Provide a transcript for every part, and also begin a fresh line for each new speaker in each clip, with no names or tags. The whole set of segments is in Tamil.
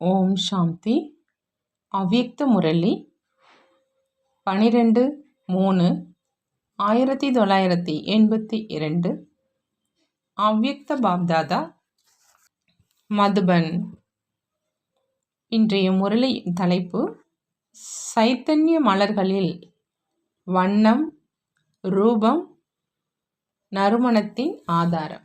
ஓம் சாந்தி. அவ்யக்த முரளி. பனிரெண்டு மூணு ஆயிரத்தி தொள்ளாயிரத்தி எண்பத்தி இரண்டு. அவ்யக்த பாப்தாதா. மதுபன். இன்றைய முரளியின் தலைப்பு சைத்தன்ய மலர்களில் வண்ணம் ரூபம் நறுமணத்தின் ஆதாரம்.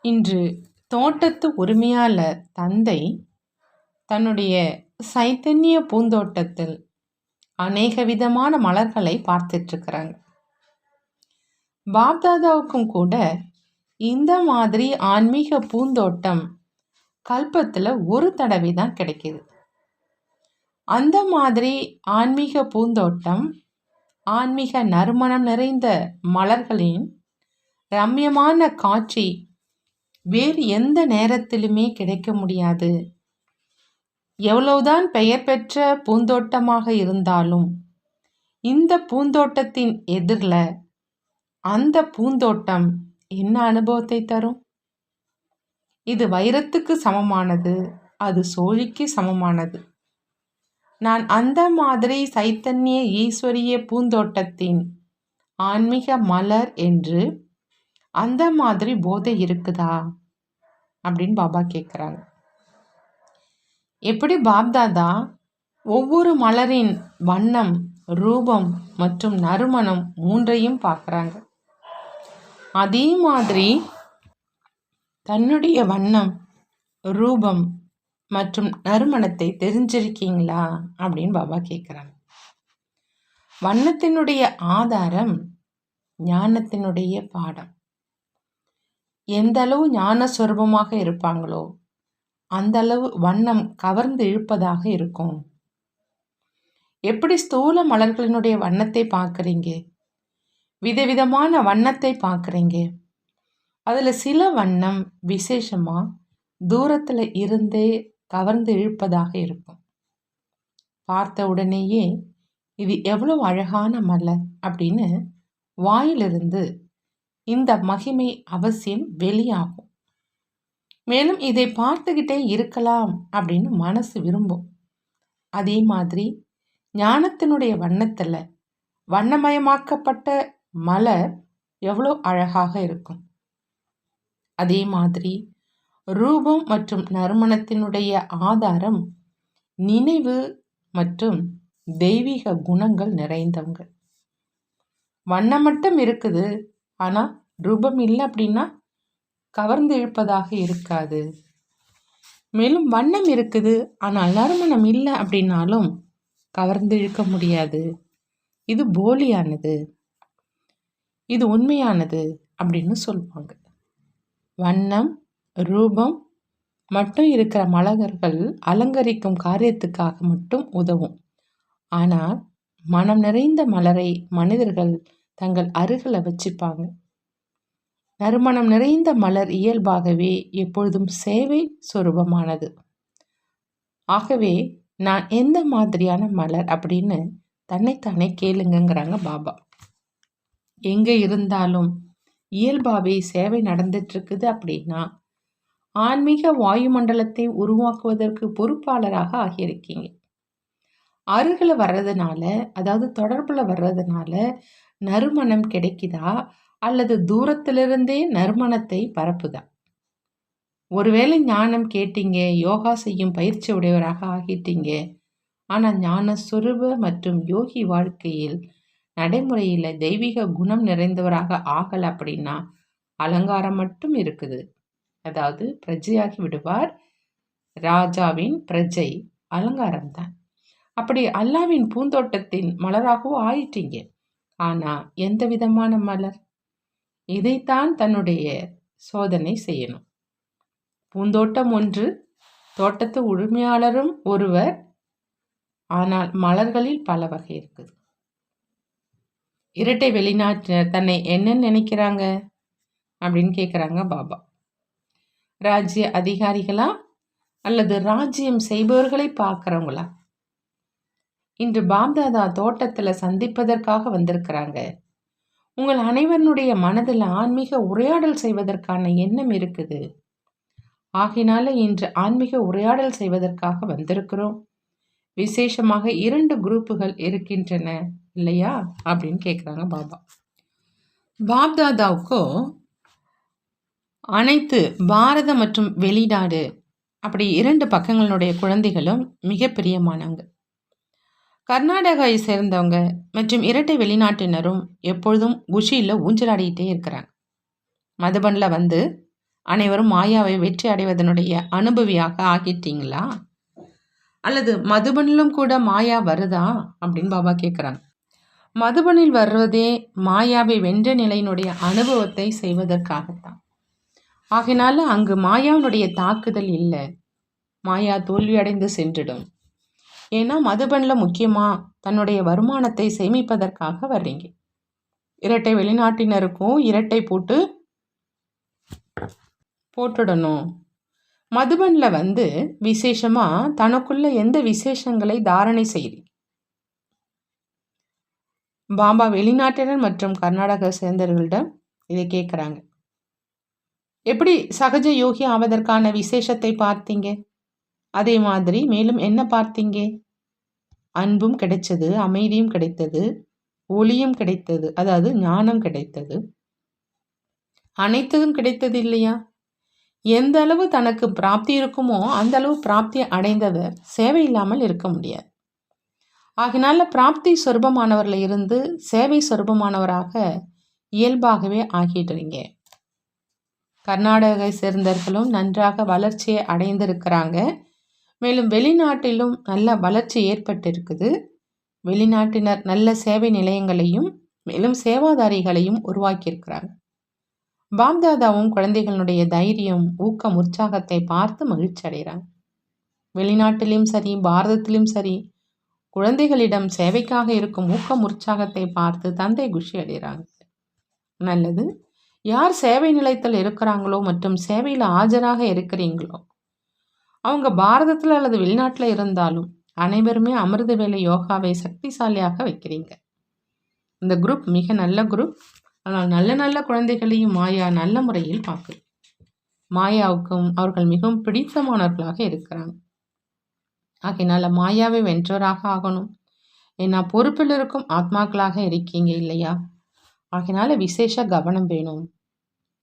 இன்று தோட்டத்து உரிமையாளர் தந்தை தன்னுடைய சைத்தன்ய பூந்தோட்டத்தில் அநேக விதமான மலர்களை பார்த்துட்ருக்கிறாங்க பாப்தாதாவுக்கும் கூட இந்த மாதிரி ஆன்மீக பூந்தோட்டம் கல்பத்தில் ஒரு தடவை தான் கிடைக்கிது. அந்த மாதிரி ஆன்மீக பூந்தோட்டம் ஆன்மீக நறுமணம் நிறைந்த மலர்களின் ரம்யமான காட்சி வேறு எந்த நேரத்திலுமே கிடைக்க முடியாது. எவ்வளவுதான் பெயர் பெற்ற பூந்தோட்டமாக இருந்தாலும் இந்த பூந்தோட்டத்தின் எதிரில் அந்த பூந்தோட்டம் என்ன அனுபவத்தை தரும்? இது வைரத்துக்கு சமமானது அது சோழிக்கு சமமானது. நான் அந்த மாதிரி சைத்தன்ய ஈஸ்வரிய பூந்தோட்டத்தின் ஆன்மீக மலர் என்று அந்த மாதிரி போதை இருக்குதா? அப்படின்னு பாபா கேட்குறாங்க எப்படி பாப்தாதா? ஒவ்வொரு மலரின் வண்ணம் ரூபம் மற்றும் நறுமணம் மூன்றையும் பார்க்குறாங்க. அதே மாதிரி தன்னுடைய வண்ணம் ரூபம் மற்றும் நறுமணத்தை தெரிஞ்சிருக்கீங்களா? அப்படின்னு பாபா கேட்குறாங்க வண்ணத்தினுடைய ஆதாரம் ஞானத்தினுடைய பாடம். எந்த அளவு ஞான சொரூபமாக இருப்பாங்களோ அந்த அளவு வண்ணம் கவர்ந்து இழுப்பதாக இருக்கும். எப்படி ஸ்தூல மலர்களினுடைய வண்ணத்தை பார்க்குறீங்க? விதவிதமான வண்ணத்தை பார்க்குறீங்க. அதில் சில வண்ணம் விசேஷமாக தூரத்தில் இருந்தே கவர்ந்து இழுப்பதாக இருக்கும். பார்த்த உடனேயே இது எவ்வளோ அழகான மலர் அப்படின்னு வாயிலிருந்து இந்த மகிமை அவசியம் வெளியாகும். மேலும் இதை பார்த்துக்கிட்டே இருக்கலாம் அப்படின்னு மனசு விரும்பும். அதே மாதிரி ஞானத்தினுடைய வண்ணத்தில் வண்ணமயமாக்கப்பட்ட மலர் எவ்வளோ அழகாக இருக்கும். அதே மாதிரி ரூபம் மற்றும் நறுமணத்தினுடைய ஆதாரம் நினைவு மற்றும் தெய்வீக குணங்கள் நிறைந்தவங்க. வண்ணம் மட்டும் இருக்குது ஆனால் ரூபம் இல்லை அப்படின்னா கவர்ந்து இழுப்பதாக இருக்காது. மேலும் வண்ணம் இருக்குது. ஆனால் நறுமணம் இல்லை அப்படின்னாலும் கவர்ந்து இழுக்க முடியாது. இது போலியானது. இது உண்மையானது அப்படின்னு சொல்லுவாங்க வண்ணம் ரூபம் மட்டும் இருக்கிற மலகர்கள் அலங்கரிக்கும் காரியத்துக்காக மட்டும் உதவும். ஆனால் மனம் நிறைந்த மலரை மனிதர்கள் தங்கள் அருகில் வச்சுப்பாங்க. நறுமணம் நிறைந்த மலர் இயல்பாகவே எப்பொழுதும் சேவை சொரூபமானது. ஆகவே நான் எந்த மாதிரியான மலர் அப்படின்னு தன்னைத்தானே கேளுங்கங்கிறாங்க பாபா. எங்கே இருந்தாலும் இயல்பாகவே சேவை நடந்துட்டுருக்குது அப்படின்னா ஆன்மீக வாயுமண்டலத்தை உருவாக்குவதற்கு பொறுப்பாளராக ஆகியிருக்கீங்க. அருகில் வர்றதுனால அதாவது தொடர்பில் வர்றதுனால நறுமணம் கிடைக்குதா? அல்லது தூரத்திலிருந்தே நறுமணத்தை பரப்புதா? ஒருவேளை ஞானம் கேட்டீங்க யோகா செய்யும் பயிற்சி உடையவராக ஆகிட்டீங்க. ஆனால் ஞான சுரூப மற்றும் யோகி வாழ்க்கையில் நடைமுறையில் தெய்வீக குணம் நிறைந்தவராக ஆகலை அப்படின்னா அலங்காரம் மட்டும் இருக்குது. அதாவது பிரஜையாகி விடுவார். ராஜாவின் பிரஜை அலங்காரம்தான். அப்படி அல்லாவின் பூந்தோட்டத்தின் மலராகவும் ஆயிட்டீங்க. ஆனால் எந்த விதமான மலர்? இதைத்தான் தன்னுடைய சோதனை செய்யணும். பூந்தோட்டம் ஒன்று தோட்டத்து உரிமையாளரும் ஒருவர் ஆனால் மலர்களில் பல வகை இருக்குது. இரட்டை வெளிநாட்டினர் தன்னை என்ன நினைக்கிறாங்க? அப்படின்னு கேட்குறாங்க பாபா. ராஜ்ய அதிகாரிகளா அல்லது ராஜ்யம் செய்பவர்களை பார்க்குறவங்களா? இன்று பாப்தாதா தோட்டத்தில் சந்திப்பதற்காக வந்திருக்கிறாங்க. உங்கள் அனைவருடைய மனதில் ஆன்மீக உரையாடல் செய்வதற்கான எண்ணம் இருக்குது. ஆகினால இன்று ஆன்மீக உரையாடல் செய்வதற்காக வந்திருக்கிறோம். விசேஷமாக இரண்டு குரூப்புகள் இருக்கின்றன இல்லையா? அப்படின்னு கேட்குறாங்க பாபா. பாப்தாதாவுக்கோ அனைத்து பாரத மற்றும் வெளிநாடு அப்படி இரண்டு பக்கங்களுடைய குழந்தைகளும் மிக பிரியமானவங்க கர்நாடகாவை சேர்ந்தவங்க மற்றும் இரட்டை வெளிநாட்டினரும் எப்பொழுதும் குஷியில் ஊஞ்சலாடிக்கிட்டே இருக்கிறாங்க. மதுபனில் வந்து அனைவரும் மாயாவை வெற்றி அடைவதனுடைய அனுபவியாக ஆகிட்டீங்களா? அல்லது மதுபனிலும் கூட மாயா வருதா? அப்படின்னு பாபா கேட்குறாங்க மதுபனில் வர்றதே மாயாவை வென்ற நிலையினுடைய அனுபவத்தை செய்வதற்காகத்தான். ஆகினால அங்கு மாயாவினுடைய தாக்குதல் இல்லை. மாயா தோல்வியடைந்து சென்றிடும். ஏன்னா மதுபனில் முக்கியமாக தன்னுடைய வருமானத்தை சேமிப்பதற்காக வர்றீங்க. இரட்டை வெளிநாட்டினருக்கும் இரட்டை போட்டு போட்டுடணும். மதுபனில் வந்து விசேஷமாக தனக்குள்ள எந்த விசேஷங்களை தாரணை செய்கிறீங்க பாபா வெளிநாட்டினர் மற்றும் கர்நாடக சேர்ந்தவர்களிடம் இதை கேட்குறாங்க. எப்படி சகஜ யோகி ஆவதற்கான விசேஷத்தை பார்த்தீங்க? அதே மாதிரி மேலும் என்ன பார்த்தீங்க? அன்பும் கிடைச்சது அமைதியும் கிடைத்தது ஒளியும் கிடைத்தது அதாவது ஞானம் கிடைத்தது. அனைத்ததும் கிடைத்தது இல்லையா? எந்த அளவு தனக்கு பிராப்தி இருக்குமோ அந்த அளவு பிராப்தி அடைந்தவர் சேவை இல்லாமல் இருக்க முடியாது. ஆகினால பிராப்தி சொருபமானவரில் இருந்து சேவை சொருபமானவராக இயல்பாகவே ஆகிடுறீங்க கர்நாடகை சேர்ந்தவர்களும் நன்றாக வளர்ச்சியை அடைந்திருக்கிறாங்க. மேலும் வெளிநாட்டிலும் நல்ல வளர்ச்சி ஏற்பட்டிருக்குது. வெளிநாட்டினர் நல்ல சேவை நிலையங்களையும் மேலும் சேவாதாரிகளையும் உருவாக்கியிருக்கிறாங்க. பாப்தாதாவும் குழந்தைகளுடைய தைரியம் ஊக்கம் உற்சாகத்தை பார்த்து மகிழ்ச்சி அடைகிறாங்க. வெளிநாட்டிலும் சரி பாரதத்திலும் சரி குழந்தைகளிடம் சேவைக்காக இருக்கும் ஊக்கம் உற்சாகத்தை பார்த்து தந்தை குஷி அடைகிறாங்க. நல்லது. யார் சேவை நிலையத்தில் இருக்கிறாங்களோ மற்றும் சேவையில் ஆஜராக இருக்கிறீங்களோ அவங்க பாரதத்தில் அல்லது வெளிநாட்டில் இருந்தாலும் அனைவருமே அமிர்த வேலை யோகாவை சக்திசாலியாக வைக்கிறீங்க. இந்த குரூப் மிக நல்ல குரூப். ஆனால் நல்ல நல்ல குழந்தைகளையும் மாயா நல்ல முறையில் பார்க்குது. மாயாவுக்கும் அவர்கள் மிகவும் பிடித்தமானவர்களாக இருக்கிறாங்க. ஆகையினால மாயாவை வென்றோராக ஆகணும். ஏன்னா பொறுப்பில் இருக்கும் ஆத்மாக்களாக இருக்கீங்க இல்லையா? ஆகினால விசேஷ கவனம் வேணும்.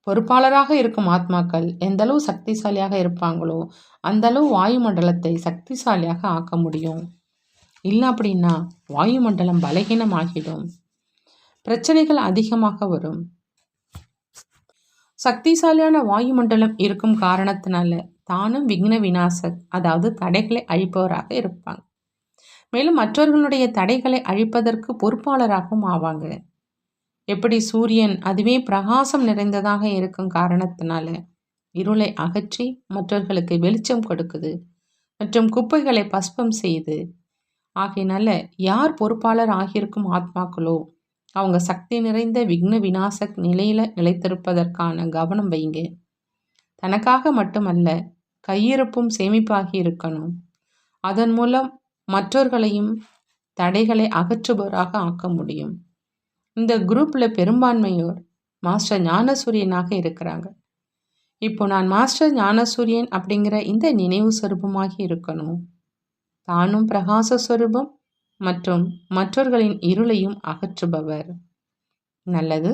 பொறுப்பாளராக இருக்கும் ஆத்மாக்கள் எந்த அளவு சக்திசாலியாக இருப்பாங்களோ அந்த அளவு வாயுமண்டலத்தை சக்திசாலியாக ஆக்க முடியும். இல்லை அப்படின்னா வாயுமண்டலம் பலகீனமாகிடும். பிரச்சனைகள் அதிகமாக வரும். சக்திசாலியான வாயுமண்டலம் இருக்கும் காரணத்தினால தானும் விக்ன விநாசக் அதாவது தடைகளை அழிப்பவராக இருப்பாங்க. மேலும் மற்றவர்களுடைய தடைகளை அழிப்பதற்கு பொறுப்பாளராகவும் ஆவாங்க. எப்படி சூரியன் அதுவே பிரகாசம் நிறைந்ததாக இருக்கும் காரணத்தினால? இருளை அகற்றி மற்றவர்களுக்கு வெளிச்சம் கொடுக்குது மற்றும் குப்பைகளை பஸ்பம் செய்து ஆகையினால யார் பொறுப்பாளர் ஆகியிருக்கும் ஆத்மாக்களோ அவங்க சக்தி நிறைந்த விக்ன விநாசக் நிலையில் நிலைத்திருப்பதற்கான கவனம் வைங்க. தனக்காக மட்டுமல்ல கையிருப்பும் சேமிப்பாகி இருக்கணும். அதன் மூலம் மற்றவர்களையும் தடைகளை அகற்றுபவராக ஆக்க முடியும். இந்த குரூப்பில் பெரும்பான்மையோர் மாஸ்டர் ஞானசூரியனாக இருக்கிறாங்க. இப்போ நான் மாஸ்டர் ஞானசூரியன் அப்படிங்கிற இந்த நினைவு சொரூபமாகி இருக்கணும். தானும் பிரகாச சொரூபம் மற்றும் மற்றவர்களின் இருளையும் அகற்றுபவர். நல்லது.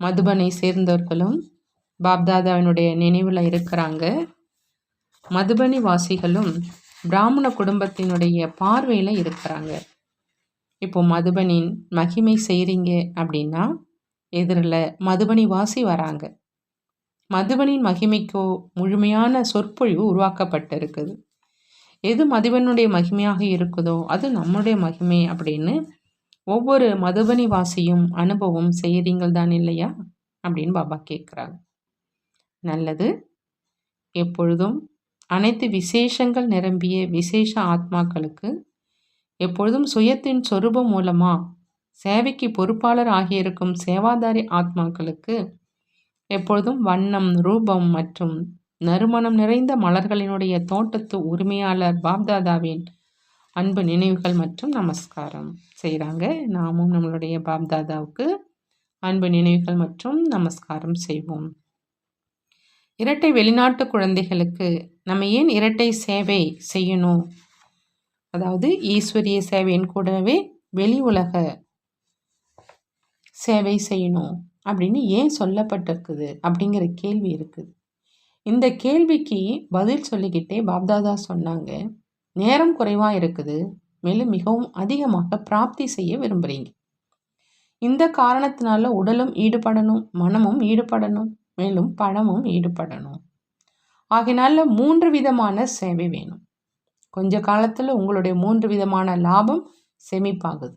மதுபனை சேர்ந்தவர்களும் பாப்தாதாவினுடைய நினைவில் இருக்கிறாங்க. மதுபனி வாசிகளும் பிராமண குடும்பத்தினுடைய பார்வையில் இருக்கிறாங்க. இப்போ மதுபனின் மகிமை செய்கிறீங்க அப்படின்னா எதிரில் மதுபனி வாசி வராங்க. மதுபனின் மகிமைக்கோ முழுமையான சொற்பொழிவு உருவாக்கப்பட்டிருக்குது. எது மதுபனுடைய மகிமையாக இருக்குதோ அது நம்முடைய மகிமை அப்படின்னு ஒவ்வொரு மதுபனி வாசியும் அனுபவம் செய்கிறீங்கள் தான் இல்லையா அப்படின்னு பாபா கேட்குறாங்க நல்லது. எப்பொழுதும் அனைத்து விசேஷங்கள் நிரம்பிய விசேஷ ஆத்மாக்களுக்கு எப்பொழுதும் சுயத்தின் சொரூபம் மூலமா சேவைக்கு பொறுப்பாளர் ஆகியிருக்கும் சேவாதாரி ஆத்மாக்களுக்கு எப்பொழுதும் வண்ணம் ரூபம் மற்றும் நறுமணம் நிறைந்த மலர்களினுடைய தோட்டத்து உரிமையாளர் பாப்தாதாவின் அன்பு நினைவுகள் மற்றும் நமஸ்காரம் செய்கிறாங்க நாமும் நம்மளுடைய பாப்தாதாவுக்கு அன்பு நினைவுகள் மற்றும் நமஸ்காரம் செய்வோம். இரட்டை வெளிநாட்டு குழந்தைகளுக்கு நம்ம ஏன் இரட்டை சேவை செய்யணும்? அதாவது ஈஸ்வரிய சேவையின் கூடவே வெளி உலக சேவை செய்யணும் அப்படின்னு ஏன் சொல்லப்பட்டிருக்குது அப்படிங்கிற கேள்வி இருக்குது. இந்த கேள்விக்கு பதில் சொல்லிக்கிட்டே பாப்தாதா சொன்னாங்க நேரம் குறைவாக இருக்குது மேலும் மிகவும் அதிகமாக பிராப்தி செய்ய விரும்புகிறீங்க இந்த காரணத்தினால உடலும் ஈடுபடணும் மனமும் ஈடுபடணும் மேலும் பணமும் ஈடுபடணும். ஆகினால மூன்று விதமான சேவை வேணும். கொஞ்ச காலத்தில் உங்களுடைய மூன்று விதமான லாபம் சேமிப்பாகுது.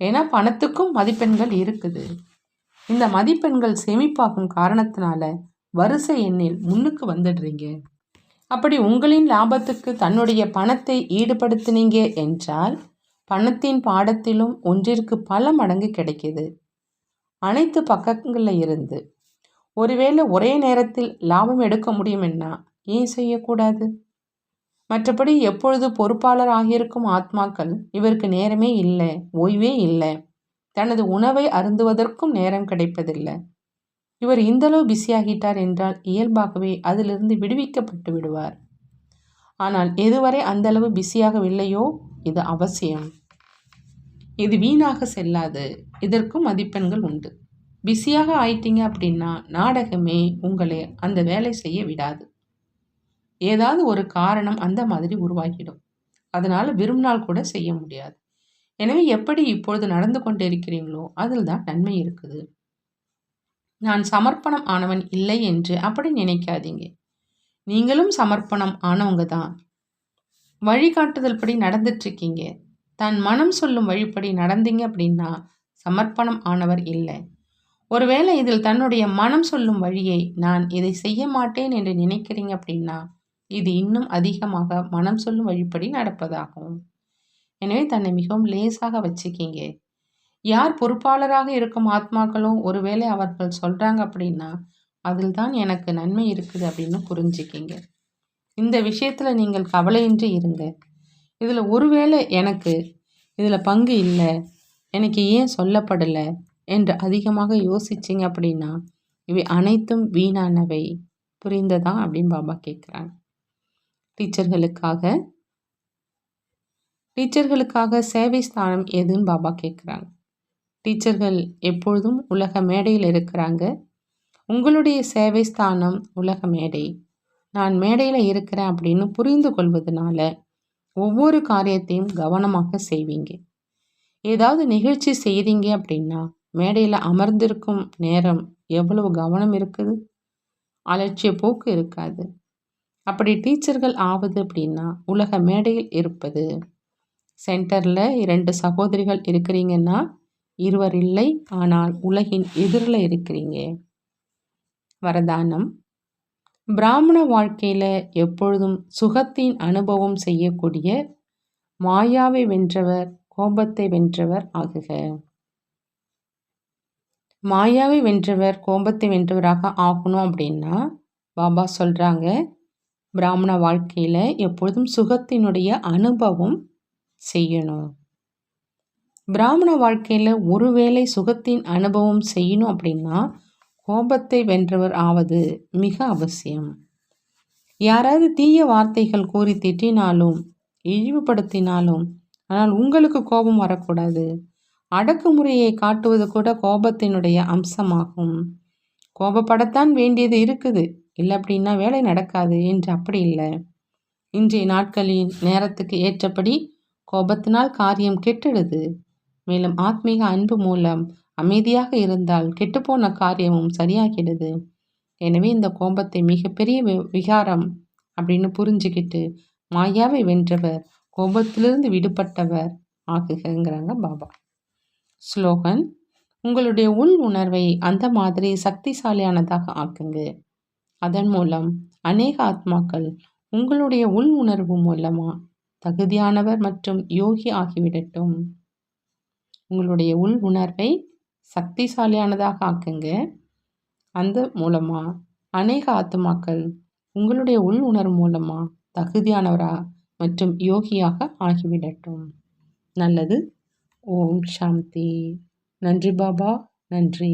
ஏன்னா பணத்துக்கும் மதிப்பெண்கள் இருக்குது. இந்த மதிப்பெண்கள் சேமிப்பாகும் காரணத்தினால வரிசை எண்ணில் முன்னுக்கு வந்துடுறீங்க. அப்படி உங்களின் லாபத்துக்கு தன்னுடைய பணத்தை ஈடுபடுத்தினீங்க என்றால் பணத்தின் பாடத்திலும் ஒன்றிற்கு பல மடங்கு கிடைக்கிது. அனைத்து பக்கங்களில் இருந்து. ஒருவேளை ஒரே நேரத்தில் லாபம் எடுக்க முடியுமென்னா ஏன் செய்யக்கூடாது? மற்றபடி எப்பொழுது பொறுப்பாளர் ஆகியிருக்கும் ஆத்மாக்கள் இவருக்கு நேரமே இல்லை ஓய்வே இல்லை. தனது உணவை அருந்துவதற்கும் நேரம் கிடைப்பதில்லை. இவர் இந்தளவு பிஸியாகிட்டார் என்றால் இயல்பாகவே அதிலிருந்து விடுவிக்கப்பட்டு விடுவார். ஆனால் எதுவரை அந்தளவு பிஸியாகவில்லையோ? இது அவசியம். இது வீணாக செல்லாது. இதற்கும் மதிப்பெண்கள் உண்டு. பிஸியாக ஆயிட்டீங்க அப்படின்னா நாடகமே உங்களை அந்த வேலை செய்ய விடாது. ஏதாவது ஒரு காரணம் அந்த மாதிரி உருவாகிடும். அதனால் விரும்பினால் கூட செய்ய முடியாது. எனவே எப்படி இப்பொழுது நடந்து கொண்டிருக்கிறீங்களோ அதில் தான் நன்மை இருக்குது. நான் சமர்ப்பணம் ஆனவன் இல்லை என்று அப்படி நினைக்காதீங்க. நீங்களும் சமர்ப்பணம் ஆனவங்க தான். வழிகாட்டுதல் படி நடந்துட்டுருக்கீங்க. தன் மனம் சொல்லும் வழிப்படி நடந்தீங்க அப்படின்னா சமர்ப்பணம் ஆனவர் இல்லை. ஒருவேளை இதில் தன்னுடைய மனம் சொல்லும் வழியை நான் இதை செய்ய மாட்டேன் என்று நினைக்கிறீங்க அப்படின்னா இது இன்னும் அதிகமாக மனம் சொல்லும் வழிப்படி நடப்பதாகும். எனவே தன்னை மிகவும் லேசாக வச்சுக்கிங்க. யார் பொறுப்பாளராக இருக்கும் ஆத்மாக்களும் ஒருவேளை அவர்கள் சொல்கிறாங்க அப்படின்னா அதில் தான் எனக்கு நன்மை இருக்குது அப்படின்னு புரிஞ்சுக்கிங்க. இந்த விஷயத்தில் நீங்கள் கவலையின்றி இருங்க. இதில் ஒருவேளை எனக்கு இதில் பங்கு இல்லை எனக்கு ஏன் சொல்லப்படலை என்று அதிகமாக யோசிச்சிங்க அப்படின்னா இவை அனைத்தும் வீணானவை. புரிந்ததா அப்படின்னு பாபா கேட்குறாங்க டீச்சர்களுக்காக. டீச்சர்களுக்காக சேவை ஸ்தானம் எதுன்னு பாபா கேட்குறாங்க டீச்சர்கள் எப்பொழுதும் உலக மேடையில் இருக்கிறாங்க. உங்களுடைய சேவை ஸ்தானம் உலக மேடை. நான் மேடையில் இருக்கிறேன் அப்படின்னு புரிந்து கொள்வதனால ஒவ்வொரு காரியத்தையும் கவனமாக செய்வீங்க. ஏதாவது நிகழ்ச்சி செய்தீங்க அப்படின்னா மேடையில் அமர்ந்திருக்கும் நேரம் எவ்வளவு கவனம் இருக்குது? அலட்சிய போக்கு இருக்காது. அப்படி டீச்சர்கள் ஆவது அப்படின்னா உலக மேடையில் இருப்பது. சென்டரில் இரண்டு சகோதரிகள் இருக்கிறீங்கன்னா இருவர் இல்லை ஆனால் உலகின் எதிரில் இருக்கிறீங்க. வரதானம். பிராமண வாழ்க்கையில் எப்பொழுதும் சுகத்தின் அனுபவம் செய்யக்கூடிய மாயாவை வென்றவர் கோபத்தை வென்றவர் ஆகுக. மாயாவை வென்றவர் கோபத்தை வென்றவராக ஆகணும் அப்படின்னா பாபா சொல்கிறாங்க பிராமண வாழ்க்கையில் எப்பொழுதும் சுகத்தினுடைய அனுபவம் செய்யணும். பிராமண வாழ்க்கையில் ஒருவேளை சுகத்தின் அனுபவம் செய்யணும் அப்படின்னா கோபத்தை வென்றவர் ஆவது மிக அவசியம். யாராவது தீய வார்த்தைகள் கூறி திட்டினாலும் இழிவுபடுத்தினாலும் ஆனால் உங்களுக்கு கோபம் வரக்கூடாது. அடக்குமுறையை காட்டுவது கூட கோபத்தினுடைய அம்சமாகும். கோபப்படத்தான் வேண்டியது இருக்குது. இல்லை அப்படின்னா வேலை நடக்காது என்று அப்படி இல்லை. இன்றைய நாட்களின் நேரத்துக்கு ஏற்றபடி கோபத்தினால் காரியம் கெட்டுடுது மேலும் ஆத்மீக அன்பு மூலம் அமைதியாக இருந்தால் கெட்டுப்போன காரியமும் சரியாகிடுது. எனவே இந்த கோபத்தை மிகப்பெரிய விகாரம் அப்படின்னு புரிஞ்சுக்கிட்டு மாயாவை வென்றவர் கோபத்திலிருந்து விடுபட்டவர் ஆகுகிறாங்க பாபா. ஸ்லோகன் உங்களுடைய உள் உணர்வை அந்த மாதிரி சக்திசாலியானதாக ஆக்குங்க. அதன் மூலம் அநேக ஆத்மாக்கள் உங்களுடைய உள் உணர்வு மூலமா தகுதியானவர் மற்றும் யோகி ஆகிவிடட்டும். உங்களுடைய உள் உணர்வை சக்திசாலியானதாக ஆக்குங்க. அந்த மூலமாக அநேக ஆத்மாக்கள் உங்களுடைய உள் உணர்வு மூலமாக தகுதியானவரா மற்றும் யோகியாக ஆகிவிடட்டும். நல்லது. ஓம் சாந்தி. நன்றி பாபா நன்றி.